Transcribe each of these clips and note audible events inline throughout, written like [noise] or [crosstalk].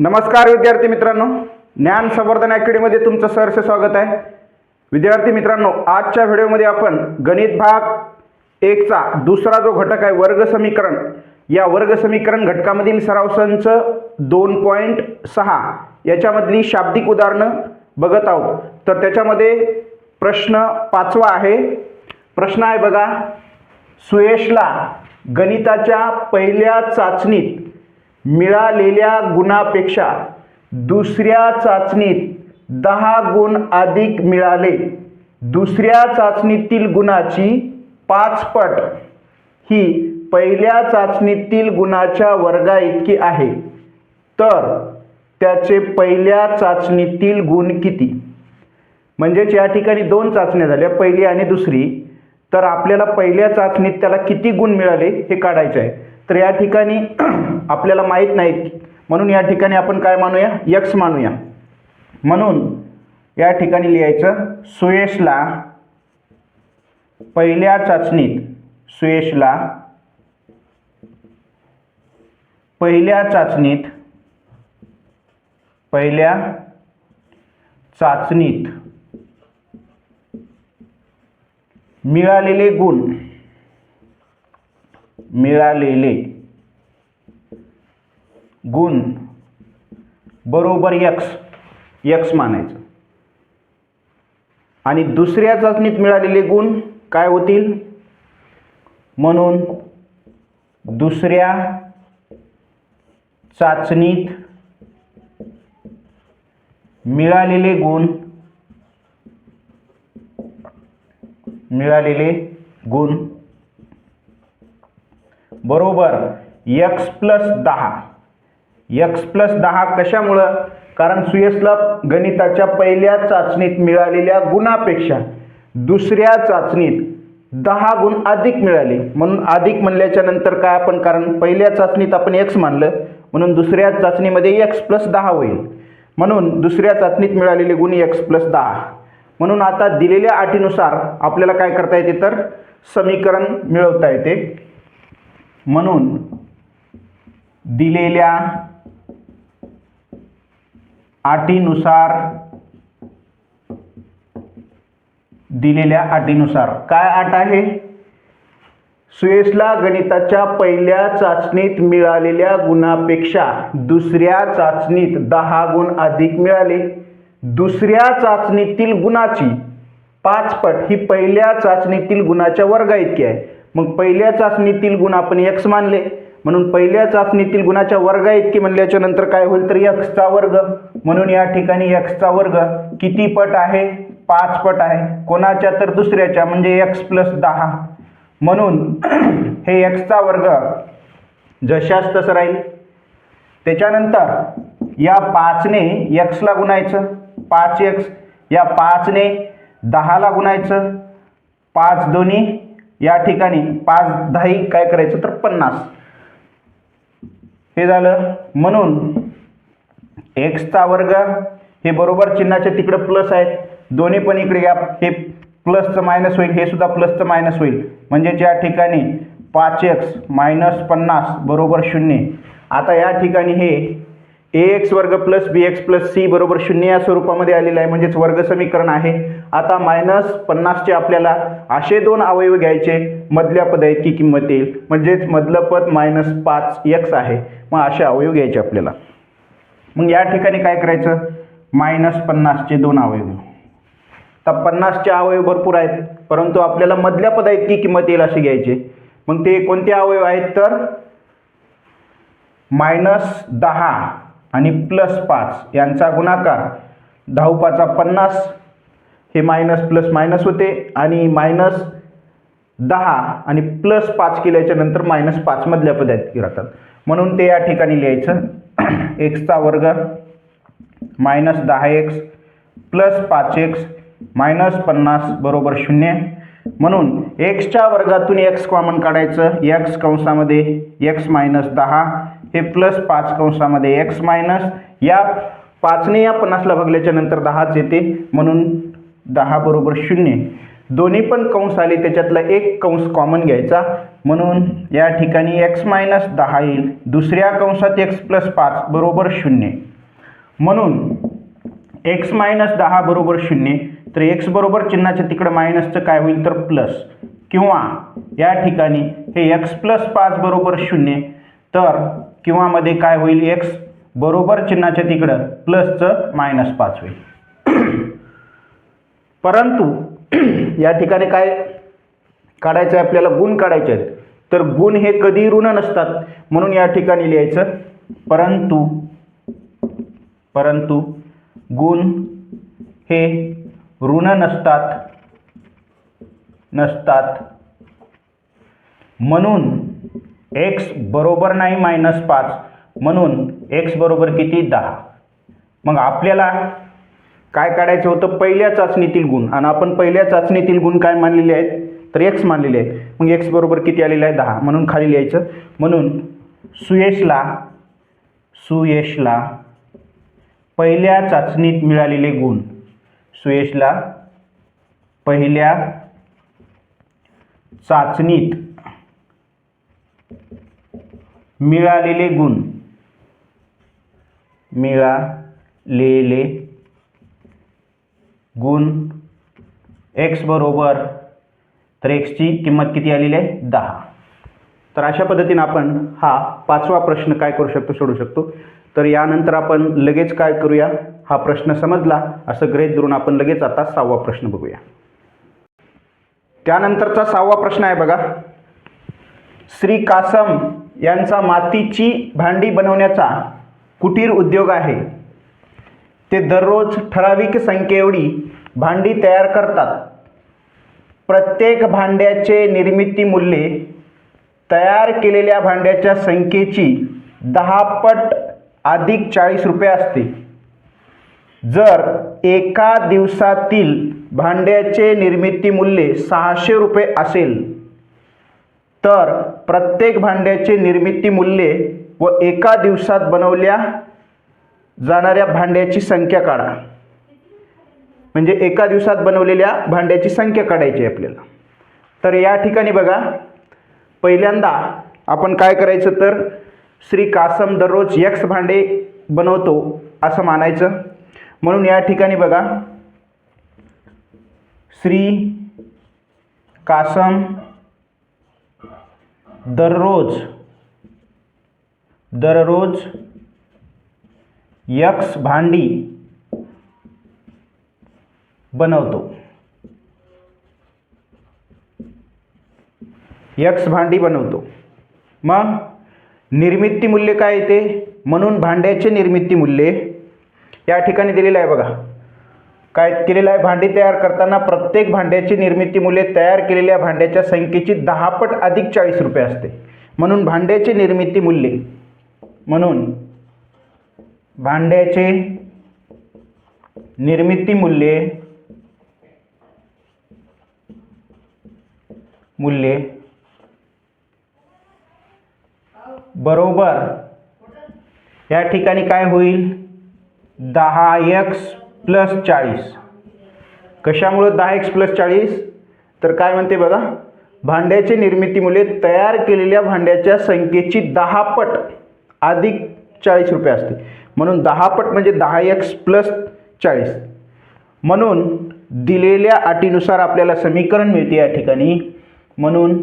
नमस्कार विद्यार्थी मित्रांनो. ज्ञान संवर्धन अकॅडमीमध्ये तुमचं सहर्ष स्वागत आहे. विद्यार्थी मित्रांनो आजच्या व्हिडिओमध्ये आपण गणित भाग एकचा दुसरा जो घटक आहे वर्ग समीकरण. या वर्ग समीकरण घटकामधील सराव संच दोन पॉईंट सहा. याच्यामधली शाब्दिक उदाहरणं बघत आहोत. तर त्याच्यामध्ये प्रश्न पाचवा आहे. प्रश्न आहे बघा सुयशला गणिताच्या पहिल्या चाचणीत मिळालेल्या गुणापेक्षा दुसऱ्या चाचणीत दहा गुण अधिक मिळाले. दुसऱ्या चाचणीतील गुणाची पाचपट ही पहिल्या चाचणीतील गुणाच्या वर्गा इतकी आहे. तर त्याचे पहिल्या चाचणीतील गुण किती? म्हणजेच या ठिकाणी दोन चाचण्या झाल्या पहिली आणि दुसरी. तर आपल्याला पहिल्या चाचणीत त्याला किती गुण मिळाले हे काढायचे आहे. तर या ठिकाणी [clears throat] आपल्याला माहीत नाहीत. म्हणून या ठिकाणी आपण काय मानूया? यक्स मानूया. म्हणून या ठिकाणी लिहायचं सुयशला पहिल्या चाचणीत सुयशला पहिल्या चाचणीत पहिल्या चाचणीत मिळालेले गुण मिळालेले. गुण बरोबर यक्स यक्स मानायचं. आणि दुसऱ्या चाचणीत मिळालेले गुण काय होतील? म्हणून दुसऱ्या चाचणीत मिळालेले गुण मिळालेले गुण बरोबर. यक्स प्लस दहा. यक्स प्लस दहा कशामुळं? कारण सुयसला गणिताच्या पहिल्या चाचणीत मिळालेल्या गुणापेक्षा दुसऱ्या चाचणीत दहा गुण अधिक मिळाले. म्हणून अधिक म्हणल्याच्या नंतर काय आपण? कारण पहिल्या चाचणीत आपण एक्स मानलं म्हणून दुसऱ्या चाचणीमध्ये एक्स प्लस दहा होईल. म्हणून दुसऱ्या चाचणीत मिळालेले गुण एक्स प्लस दहा. म्हणून आता दिलेल्या अटीनुसार आपल्याला काय करता येते तर? समीकरण मिळवता येते. म्हणून दिलेल्या अटीनुसार दिलेल्या अटीनुसार. काय अट आहे? सुयशला गणिताच्या पहिल्या चाचणीत मिळालेल्या गुणापेक्षा दुसऱ्या चाचणीत दहा गुण अधिक मिळाले. दुसऱ्या चाचणीतील गुणाची पाचपट ही पहिल्या चाचणीतील गुणाच्या वर्गा इतकी आहे. मग पहिल्या चाचणीतील गुण आपण एक्स मानले. म्हणून पहिल्या चाचणीतील गुणाच्या वर्गा इतकी म्हणल्याच्या नंतर काय होईल तर एक्सचा वर्ग. म्हणून या ठिकाणी एक्सचा वर्ग किती पट आहे? पाच पट आहे. कोणाच्या तर दुसऱ्याच्या म्हणजे एक्स प्लस दहा. म्हणून [clears throat] हे एक्सचा वर्ग जशास तसं राहील. त्याच्यानंतर या पाचने एक्सला गुणायचं. पाच एक्स या पाचने दहाला गुणायचं. पाच दोन्ही या ठिकाणी पाच दहाही काय करायचं तर पन्नास. हे झालं. म्हणून एक्सचा वर्ग हे बरोबर चिन्हाच्या तिकडं प्लस आहेत. दोन्ही पण इकडे या हे प्लसचं मायनस होईल हे सुद्धा प्लसचं मायनस होईल. म्हणजे ज्या ठिकाणी पाच एक्स मायनस पन्नास बरोबर शून्य. आता या ठिकाणी हे ए एक्स वर्ग plus b x plus c बरोबर शून्य या स्वरूपामध्ये आलेलं आहे. म्हणजेच वर्ग समीकरण आहे. आता मायनस पन्नासचे आपल्याला असे दोन अवयव घ्यायचे. मधल्या पदाइतकी किंमत येईल. म्हणजेच मधलं पद मायनस पाच एक्स आहे. मग असे अवयव घ्यायचे आपल्याला. मग या ठिकाणी काय करायचं? मायनस पन्नासचे दोन अवयव. तर पन्नासचे अवयव भरपूर आहेत. परंतु आपल्याला मधल्या पदाइतकी किंमत येईल असे घ्यायचे. मग ते कोणते अवयव आहेत तर? मायनस दहा. आणि प्लस पाच यांचा गुणाकार दहापाचा पन्नास हे मायनस प्लस मायनस होते आणि मायनस दहा आणि प्लस पाच केल्याच्यानंतर मायनस पाच मधल्या पदात राहतात. म्हणून ते या ठिकाणी लिहायचं. [clears throat] एक्सचा वर्ग मायनस दहा एक्स प्लस पाच एक्स मायनस पन्नास बरोबर शून्य. म्हणून एक्सच्या वर्गातून एक्स कॉमन काढायचं. एक्स कंसामध्ये एक्स मायनस दहा. हे प्लस पाच कंसामध्ये एक्स मायनस या पाचने या पन्नासला भागल्याच्या नंतर दहाच येते. म्हणून दहा बरोबर शून्य. दोन्ही पण कंस आले त्याच्यातला एक कंस कॉमन घ्यायचा. म्हणून या ठिकाणी एक्स मायनस दहा येईल. दुसऱ्या कंसात एक्स प्लस पाच बरोबर शून्य. म्हणून एक्स मायनस दहा बरोबर शून्य. तर एक्स बरोबर चिन्हाच्या तिकडं मायनसचं काय होईल तर प्लस किंवा या ठिकाणी हे एक्स प्लस पाच बरोबर शून्य. तर किंवामध्ये काय होईल एक्स बरोबर चिन्हाच्या तिकडं. प्लसचं मायनस पाच होईल. [clears throat] परंतु [clears throat] या ठिकाणी काय काढायचं आहे आपल्याला? गुण काढायचे आहेत. तर गुण हे कधी ऋण नसतात म्हणून या ठिकाणी लिहायचं. परंतु परंतु गुण हे ऋण नसतात नसतात. म्हणून एक्स बरोबर नाही मायनस पाच. म्हणून एक्स बरोबर किती? दहा. मग आपल्याला काय काढायचं होतं? पहिल्या चाचणीतील गुण. आणि आपण पहिल्या चाचणीतील गुण काय मानलेले आहेत? तर एक्स मानलेले आहेत. मग एक्स बरोबर किती आलेलं आहे? दहा. म्हणून खाली लिहायचं. म्हणून सुयशला सुयशला पहिल्या चाचणीत मिळालेले गुण. सुयशला पहिल्या चाचणीत मिळालेले गुण. मिळालेले गुण. एक्स बरोबर तर एक्सची किंमत किती आलेली आहे? दहा. तर अशा पद्धतीनं आपण हा पाचवा प्रश्न काय करू शकतो सोडू शकतो. तर यानंतर आपण लगेच काय करूया? हा प्रश्न समजला असं ग्रहित धरून आपण लगेच आता सहावा प्रश्न बघूया. त्यानंतरचा सहावा प्रश्न आहे बघा. श्री कासम यांचा मातीची भांडी बनवण्याचा कुटीर उद्योग आहे. ते दररोज ठराविक संख्येएवढी भांडी तयार करतात. प्रत्येक भांड्याचे निर्मिती मूल्ये तयार केलेल्या भांड्याच्या संख्येची दहा पट अधिक चाळीस रुपये असते. जर एका दिवसातील भांड्याचे निर्मिती मूल्य सहाशे रुपये असेल तर प्रत्येक भांड्याचे निर्मिती मूल्य व एका दिवसात बनवल्या जाणाऱ्या भांड्याची संख्या काढा. म्हणजे एका दिवसात बनवलेल्या भांड्याची संख्या काढायची आहे आपल्याला. तर या ठिकाणी बघा पहिल्यांदा आपण काय करायचं तर श्री कासम दररोज यक्स भांडे बनवतो असं मानायचं. म्हणून या ठिकाणी बघा श्री कासम दररोज दररोज यक्स भांडी बनवतो. यक्स भांडी बनवतो. मग निर्मिती मूल्य काय येते? म्हणून भांड्याचे निर्मिती मूल्य या ठिकाणी दिलेलं आहे बघा. काय केलेलं आहे? भांडी तयार करताना प्रत्येक भांड्याची निर्मिती मूल्य तयार केलेल्या भांड्याच्या संख्येची दहापट अधिक चाळीस रुपये असते. म्हणून भांड्याचे निर्मिती मूल्य म्हणून भांड्याचे निर्मिती मूल्य मूल्य बरोबर या ठिकाणी काय होईल? दहा एक्स प्लस चाळीस. कशामुळं दहा एक्स प्लस चाळीस? तर काय म्हणते बघा भांड्याचे निर्मितीमुळे तयार केलेल्या भांड्याच्या संख्येची दहा पट अधिक चाळीस रुपये असते. म्हणून दहा पट म्हणजे दहा एक्स प्लस चाळीस. म्हणून दिलेल्या अटीनुसार आपल्याला समीकरण मिळते या ठिकाणी. म्हणून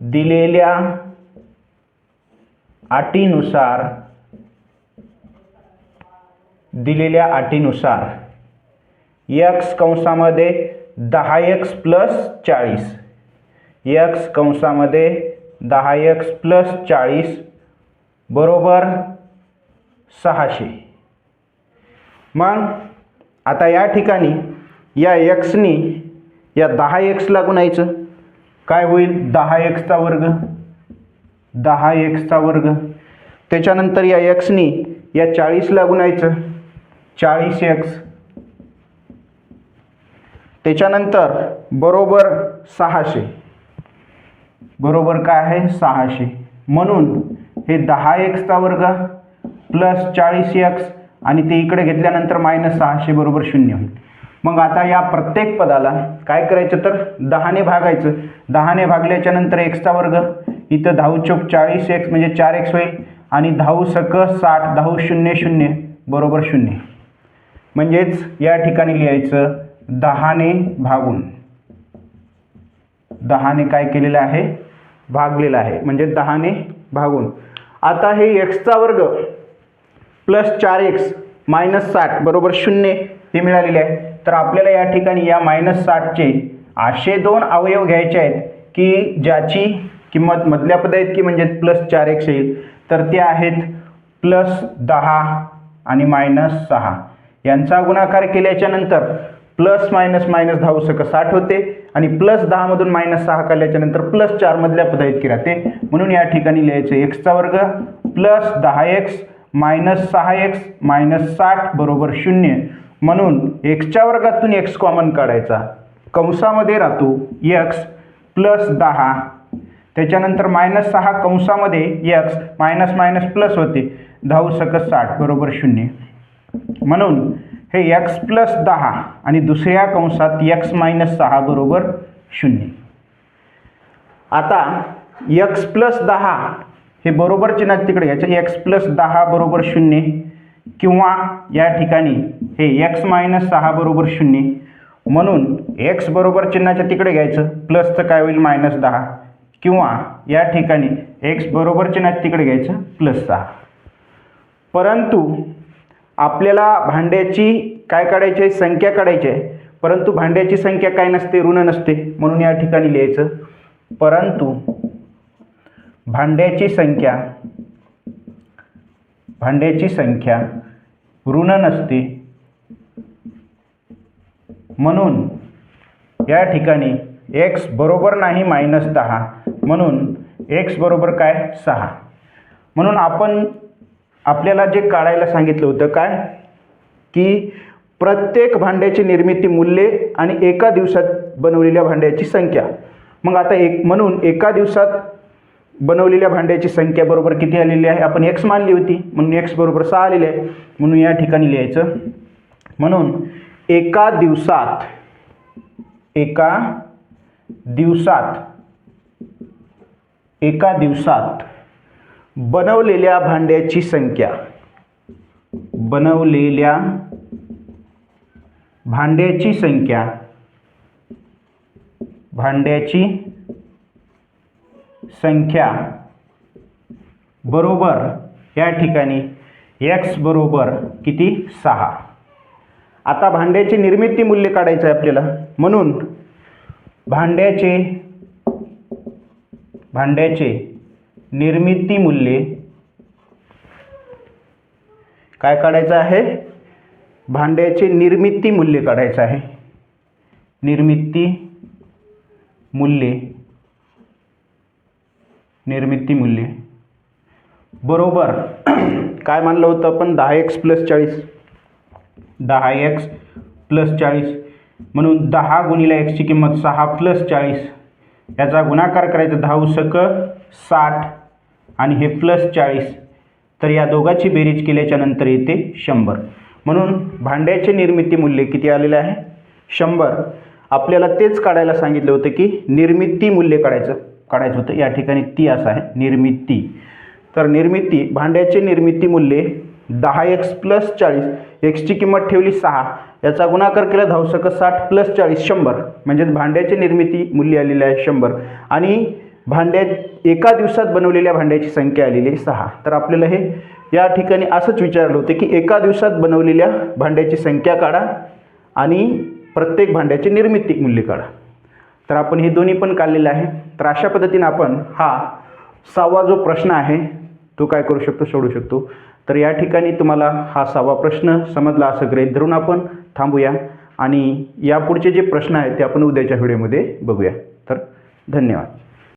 दिलेल्या अटीनुसार दिलेल्या अटीनुसार. यक्स कंसामध्ये दहा एक्स प्लस चाळीस. यक्स कंसामध्ये दहा एक्स प्लस चाळीस बरोबर सहाशे. मग आता या ठिकाणी या एक्सनी या दहा एक्सला गुणायचं. काय होईल? दहा एक्सचा वर्ग. दहा एक्सचा वर्ग. त्याच्यानंतर या एक्सनी या चाळीसला गुणायचं. चाळीस एक्स त्याच्यानंतर बरोबर सहाशे. बरोबर काय आहे? सहाशे. म्हणून हे दहा एक्सचा वर्ग प्लस चाळीस एक्स आणि ते इकडे घेतल्यानंतर मायनस सहाशे बरोबर शून्य होईल. मग आता या प्रत्येक पदाला काय करायचं तर दहाने भागायचं. दहाने भागल्याच्या नंतर एक्सचा वर्ग इथं दहाऊ चौक चाळीस एक्स म्हणजे चार एक्स होईल आणि दहाऊ सक साठ दहाऊ शून्य शून्य बरोबर शून्य. म्हणजेच या ठिकाणी लिहायचं दहाने भागून. दहाने काय केलेलं आहे? भागलेलं आहे. म्हणजे दहाने भागून. आता हे एक्सचा वर्ग प्लस चार एक्स मायनस साठ बरोबर शून्य हे मिळालेले आहे. तर आपल्याला या ठिकाणी या मायनस साठचे असे दोन अवयव घ्यायचे आहेत की ज्याची किंमत मधल्या पदात म्हणजे प्लस चार एक्स येईल. तर ते आहेत प्लस दहा आणि मायनस सहा. यांचा गुणाकार केल्याच्यानंतर प्लस मायनस मायनस दहा उसक साठ होते आणि प्लस दहामधून मायनस सहा काढल्याच्या नंतर प्लस चार मधल्या पदा इतकी राहते. म्हणून या ठिकाणी लिहायचं एक्सचा वर्ग प्लस दहा एक्स मायनस सहा एक्स मायनस साठ बरोबर शून्य. म्हणून एक्सच्या वर्गातून एक्स कॉमन काढायचा. कंसामध्ये राहतो एक्स प्लस दहा. त्याच्यानंतर मायनस सहा कंसामध्ये एक्स मायनस मायनस प्लस होते. दहा सकस साठ बरोबर शून्य. म्हणून हे एक्स प्लस दहा आणि दुसऱ्या कंसात एक्स मायनस सहा बरोबर शून्य. आता एक्स प्लस दहा हे बरोबर चिन्हात तिकडे घ्यायचं एक्स प्लस दहा बरोबर शून्य किंवा या ठिकाणी हे एक्स मायनस सहा बरोबर शून्य. म्हणून एक्स बरोबर चिन्हाच्या तिकडे घ्यायचं प्लसचं काय होईल मायनस दहा. किंवा या ठिकाणी एक्स बरोबर चिन्हाच्या तिकडे घ्यायचं प्लस सहा. परंतु आपल्याला भांड्याची काय काढायची आहे? संख्या काढायची आहे. परंतु भांड्याची संख्या काय नसते? ऋण नसते. म्हणून या ठिकाणी लिहायचं परंतु भांड्याची संख्या भांड्याची संख्या ऋण नसते. म्हणून या ठिकाणी एक्स बरोबर नाही मायनस दहा. म्हणून एक्स बरोबर काय? सहा. म्हणून आपण आपल्याला जे काढायला सांगितलं होतं काय? की प्रत्येक भांड्याची निर्मिती मूल्ये आणि एका दिवसात बनवलेल्या भांड्याची संख्या. मग आता एक म्हणून एका दिवसात बनवलेल्या भांड्याची संख्या बरोबर किती आलेली आहे? आपण एक्स मानली होती. म्हणून एक्स बरोबर सहा आलेले आहे. म्हणून या ठिकाणी लिहायचं. म्हणून एका दिवसात एका दिवसात एका दिवसात बनवलेल्या भांड्याची संख्या. बनवलेल्या भांड्याची संख्या. भांड्याची संख्या बरोबर या ठिकाणी एक्स बरोबर किती? सहा. आता भांड्याची निर्मिती मूल्य काढायचं आहे आपल्याला. म्हणून भांड्याचे भांड्याचे निर्मिती मूल्ये. काय काढायचं आहे? भांड्याचे निर्मिती मूल्य काढायचं आहे. निर्मिती मूल्ये. निर्मिती मूल्ये. बरोबर. [clears throat] काय मानलं होतं आपण? दहा एक्स प्लस चाळीस. दहा एक्स प्लस चाळीस. म्हणून दहा गुणिले एक्सची किंमत सहा प्लस चाळीस. याचा गुणाकार करायचा दहा उसक साठ. आणि हे प्लस चाळीस. तर या दोघाची बेरीज केल्याच्यानंतर येते शंभर. म्हणून भांड्याचे निर्मिती मूल्य किती आलेले आहे? शंभर. आपल्याला तेच काढायला सांगितलं होतं की निर्मिती मूल्य काढायचं काढायचं होतं. या ठिकाणी ती असं आहे निर्मिती. तर निर्मिती भांड्याचे निर्मिती मूल्ये दहा एक्स प्लस चाळीस. एक्सची किंमत ठेवली सहा. याचा गुणाकार केला धावसक साठ प्लस चाळीस शंभर. म्हणजेच भांड्याचे निर्मिती मूल्य आलेले आहे शंभर. आणि भांड्या एका दिवसात बनवलेल्या भांड्याची संख्या आलेली आहे सहा. तर आपल्याला हे या ठिकाणी असंच विचारलं होतं की एका दिवसात बनवलेल्या भांड्याची संख्या काढा आणि प्रत्येक भांड्याचे निर्मिती मूल्य काढा. तर आपण हे दोन्ही पण काढलेलं आहे. तर अशा पद्धतीने आपण हा सहावा जो प्रश्न आहे तो काय करू शकतो सोडू शकतो. तर या ठिकाणी तुम्हाला हा सहावा प्रश्न समजला असं ग्रहित धरून आपण थांबूया आणि यापुढचे जे प्रश्न आहेत ते आपण उद्याच्या व्हिडिओमध्ये बघूया. तर धन्यवाद.